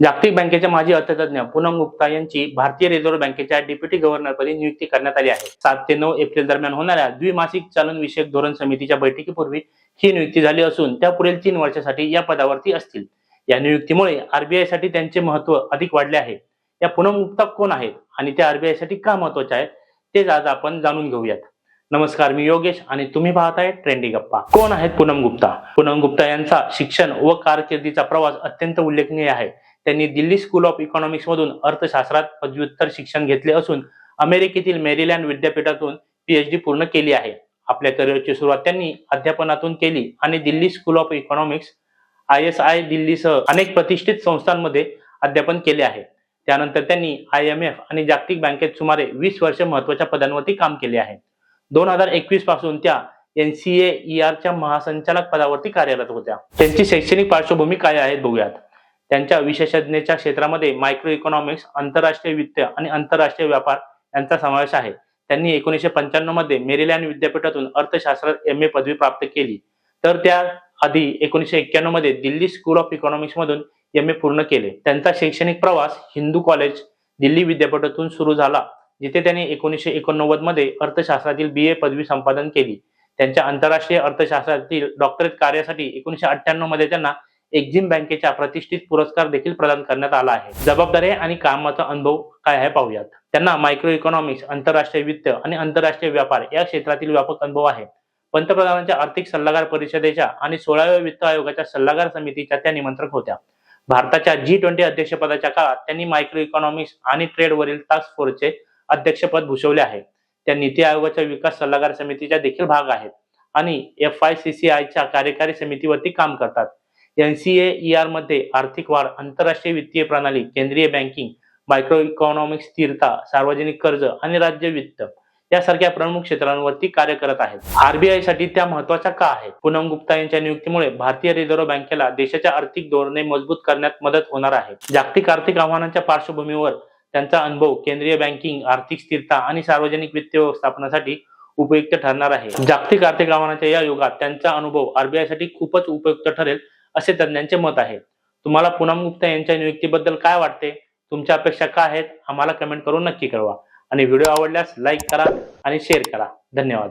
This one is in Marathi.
जागतिक बँकेच्या माजी अर्थतज्ञ पूनम गुप्ता यांची भारतीय रिझर्व्ह बँकेच्या डेप्युटी गव्हर्नरपदी नियुक्ती करण्यात आली आहे. सात ते नऊ एप्रिल दरम्यान होणाऱ्या द्विमासिक चलनविषयक धोरण समितीच्या बैठकीपूर्वी ही नियुक्ती झाली असून त्या पुढील तीन वर्षासाठी या पदावरती असतील. या नियुक्तीमुळे आरबीआयसाठी त्यांचे महत्त्व अधिक वाढले आहे. या पूनम गुप्ता कोण आहेत आणि त्या आरबीआयसाठी का महत्त्वाच्या आहेत तेच आज आपण जाणून घेऊयात. नमस्कार मी योगेश आणि तुम्ही पाहताय ट्रेंडी गप्पा. कोण आहेत पूनम गुप्ता? पूनम गुप्ता यांचा शिक्षण व कारकिर्दीचा प्रवास अत्यंत उल्लेखनीय आहे. त्यांनी दिल्ली स्कूल ऑफ इकॉनॉमिक्स मधून अर्थशास्त्रात पदव्युत्तर शिक्षण घेतले असून अमेरिकेतील मेरीलँड विद्यापीठातून पीएचडी पूर्ण केली आहे. आपल्या करिअरची सुरुवात त्यांनी अध्यापनातून केली आणि Delhi school of economics I S I दिल्लीसह अनेक प्रतिष्ठित संस्थांमध्ये अध्यापन केले आहे. त्यानंतर त्यांनी आय एम एफ आणि जागतिक बँकेत सुमारे वीस वर्ष महत्त्वाच्या पदांवरती काम केले आहे. दोन हजार एकवीसपासून त्या एनसीए च्या महासंचालक पदावरती कार्यरत होत्या. त्यांची शैक्षणिक पार्श्वभूमी काय आहे बघूयात. त्यांच्या विशेषज्ञेच्या क्षेत्रामध्ये मायक्रो इकॉनॉमिक्स आंतरराष्ट्रीय वित्त आणि आंतरराष्ट्रीय व्यापार यांचा समावेश आहे. त्यांनी एकोणीसशे पंच्याण्णवमध्ये मेरीलँड विद्यापीठातून अर्थशास्त्रात एम ए पदवी प्राप्त केली. तर त्या आधी एकोणीसशे एक्क्याण्णवमध्ये दिल्ली स्कूल ऑफ इकॉनॉमिक्स मधून एम ए पूर्ण केले. त्यांचा शैक्षणिक प्रवास हिंदू कॉलेज दिल्ली विद्यापीठातून सुरू झाला जिथे त्यांनी एकोणीसशे एकोणनव्वदमध्ये अर्थशास्त्रातील बी ए पदवी संपादन केली. त्यांच्या आंतरराष्ट्रीय अर्थशास्त्रातील डॉक्टरेट कार्यासाठी एकोणीसशे अठ्ठ्याण्णवमध्ये त्यांना एक्झिम बँकेच्या प्रतिष्ठित पुरस्कार देखील प्रदान करण्यात आला आहे. जबाबदारी आणि कामाचा अनुभव काय आहे पाहूयात. त्यांना मायक्रो इकॉनॉमिक्स आंतरराष्ट्रीय वित्त आणि आंतरराष्ट्रीय व्यापार या क्षेत्रातील व्यापक अनुभव आहे. पंतप्रधानांच्या आर्थिक सल्लागार परिषदेच्या आणि सोळाव्या वित्त आयोगाच्या सल्लागार समितीच्या त्या निमंत्रक होत्या. भारताच्या जी ट्वेंटी अध्यक्षपदाच्या काळात त्यांनी मायक्रो इकॉनॉमिक्स आणि ट्रेडवरील टास्क फोर्सचे अध्यक्षपद भूषवले आहे. त्या नीती आयोगाच्या विकास सल्लागार समितीच्या देखील भाग आहेत आणि एफ आय सी सी आयच्या कार्यकारी समितीवरती काम करतात. एनसीए मध्ये आर्थिक वाढ आंतरराष्ट्रीय वित्तीय प्रणाली केंद्रीय बँकिंग मायक्रो इकॉनॉमिक स्थिरता सार्वजनिक कर्ज आणि राज्य वित्त यासारख्या प्रमुख क्षेत्रांवरती कार्य करत आहेत. आरबीआयसाठी त्या महत्त्वाच्या का आहेत? पूनम गुप्ता यांच्या नियुक्तीमुळे भारतीय रिझर्व्ह बँकेला देशाच्या आर्थिक धोरणे मजबूत करण्यात मदत होणार आहे. जागतिक आर्थिक आव्हानांच्या पार्श्वभूमीवर त्यांचा अनुभव केंद्रीय बँकिंग आर्थिक स्थिरता आणि सार्वजनिक वित्त व्यवस्थापनासाठी उपयुक्त ठरणार आहे. जागतिक आर्थिक आव्हानाच्या या युगात त्यांचा अनुभव आरबीआयसाठी खूपच उपयुक्त ठरेल असे तज्ज्ञांचे मत आहे. तुम्हाला पूनम गुप्ता यांच्या नियुक्तीबद्दल काय वाटते? तुमच्या अपेक्षा काय आहेत? आम्हाला कमेंट करून नक्की कळवा. आणि व्हिडिओ आवडल्यास लाईक करा आणि शेअर करा. धन्यवाद.